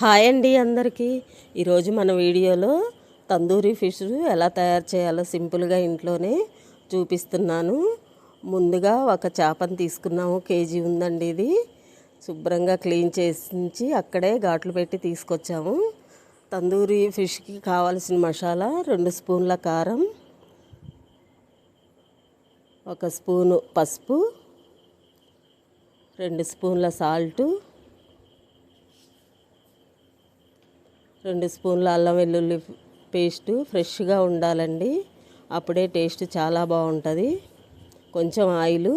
Hi అండి అందరికీ. ఈరోజు మన వీడియోలో తందూరి ఫిష్ ఎలా తయారు చేయాలో సింపుల్గా ఇంట్లోనే చూపిస్తున్నాను. ముందుగా ఒక చేపను తీసుకున్నాము. కేజీ ఉందండి ఇది. శుభ్రంగా క్లీన్ చేసి అక్కడే ఘాట్లు పెట్టి తీసుకొచ్చాము. తందూరి ఫిష్కి కావాల్సిన మసాలా రెండు స్పూన్ల కారం ఒక స్పూను పసుపు రెండు స్పూన్ల సాల్టు రెండు స్పూన్ల అల్లం వెల్లుల్లి పేస్టు ఫ్రెష్గా ఉండాలండి. అప్పుడే టేస్ట్ చాలా బాగుంటుంది. కొంచెం ఆయిలు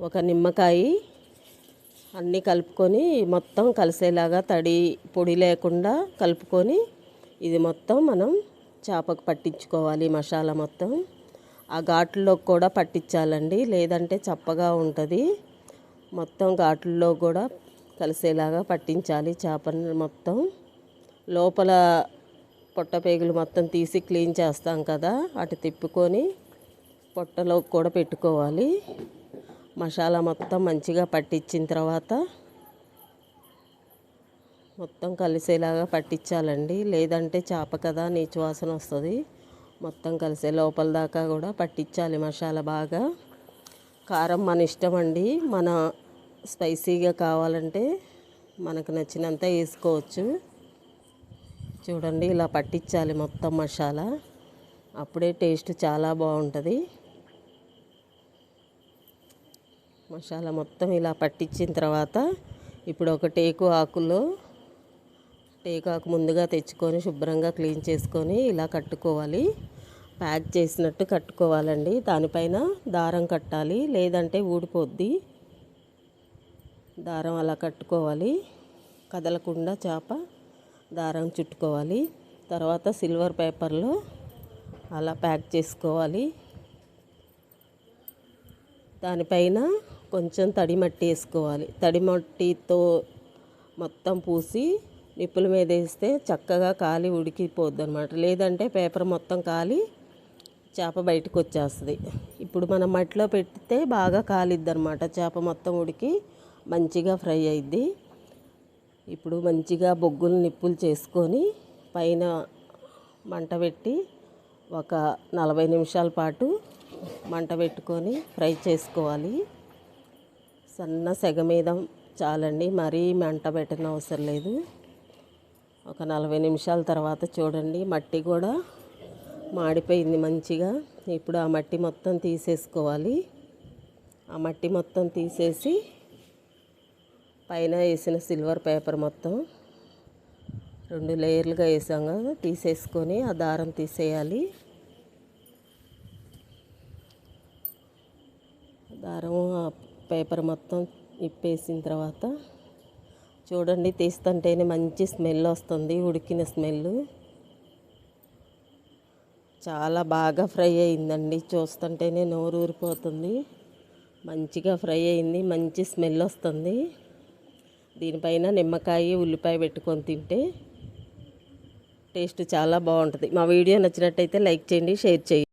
ఒక నిమ్మకాయ అన్నీ కలుపుకొని మొత్తం కలిసేలాగా తడి పొడి లేకుండా కలుపుకొని ఇది మొత్తం మనం చేపకు పట్టించుకోవాలి మసాలా మొత్తం. ఆ ఘాట్లో కూడా పట్టించాలండి. లేదంటే చప్పగా ఉంటుంది. మొత్తం ఘాట్లలో కూడా కలిసేలాగా పట్టించాలి చేపలను మొత్తం. లోపల పొట్టపేగులు మొత్తం తీసి క్లీన్ చేస్తాం కదా అటు తిప్పుకొని పొట్టలో కూడా పెట్టుకోవాలి. మసాలా మొత్తం మంచిగా పట్టించిన తర్వాత మొత్తం కలిసేలాగా పట్టించాలండి. లేదంటే చేప కదా నీచు వాసన వస్తుంది. మొత్తం కలిసే లోపల దాకా కూడా పట్టించాలి మసాలా బాగా. కారం మన ఇష్టం అండి. మన స్పైసీగా కావాలంటే మనకు నచ్చినంత వేసుకోవచ్చు. చూడండి ఇలా పట్టించాలి మొత్తం మసాలా. అప్పుడే టేస్ట్ చాలా బాగుంటుంది. మసాలా మొత్తం ఇలా పట్టించిన తర్వాత ఇప్పుడు ఒక టేకు ఆకులో టేకు ఆకు ముందుగా తెచ్చుకొని శుభ్రంగా క్లీన్ చేసుకొని ఇలా కట్టుకోవాలి. ప్యాక్ చేసినట్టు కట్టుకోవాలండి. దానిపైన దారం కట్టాలి. లేదంటే ఊడిపోద్ది. దారం అలా కట్టుకోవాలి. కదలకుండా చేప దారం చుట్టుకోవాలి. తర్వాత సిల్వర్ పేపర్లో అలా ప్యాక్ చేసుకోవాలి. దానిపైన కొంచెం తడి మట్టి వేసుకోవాలి. తడి మట్టితో మొత్తం పూసి నిప్పుల మీద వేస్తే చక్కగా కాలి ఉడికిపోద్ది అనమాట లేదంటే పేపర్ మొత్తం కాలి చేప బయటకు వచ్చేస్తుంది ఇప్పుడు మనం మట్టిలో పెడితే బాగా కాలిద్ది అనమాట చేప మొత్తం ఉడికి మంచిగా ఫ్రై అయింది ఇప్పుడు మంచిగా బొగ్గులు నిప్పులు చేసుకొని పైన మంట పెట్టి ఒక నలభై నిమిషాల పాటు మంట పెట్టుకొని ఫ్రై చేసుకోవాలి. సన్న సెగ మీద చాలండి మరీ మంట పెట్టిన అవసరం లేదు. ఒక నలభై నిమిషాల తర్వాత చూడండి మట్టి కూడా మాడిపోయింది మంచిగా. ఇప్పుడు ఆ మట్టి మొత్తం తీసేసుకోవాలి. ఆ మట్టి మొత్తం తీసేసి పైన వేసిన సిల్వర్ పేపర్ మొత్తం రెండు లేయర్లుగా వేసాం కదా తీసేసుకొని ఆ దారం తీసేయాలి. దారం ఆ పేపర్ మొత్తం ఇప్పేసిన తర్వాత చూడండి తీస్తుంటేనే మంచి స్మెల్ వస్తుంది ఉడికిన స్మెల్. చాలా బాగా ఫ్రై అయిందండి చూస్తుంటేనే నోరు ఊరిపోతుంది. మంచిగా ఫ్రై అయింది మంచి స్మెల్ వస్తుంది. దీనిపైన నిమ్మకాయ ఉల్లిపాయ పెట్టుకొని తింటే టేస్ట్ చాలా బాగుంటుంది. మా వీడియో నచ్చినట్టయితే లైక్ చేయండి షేర్ చేయండి.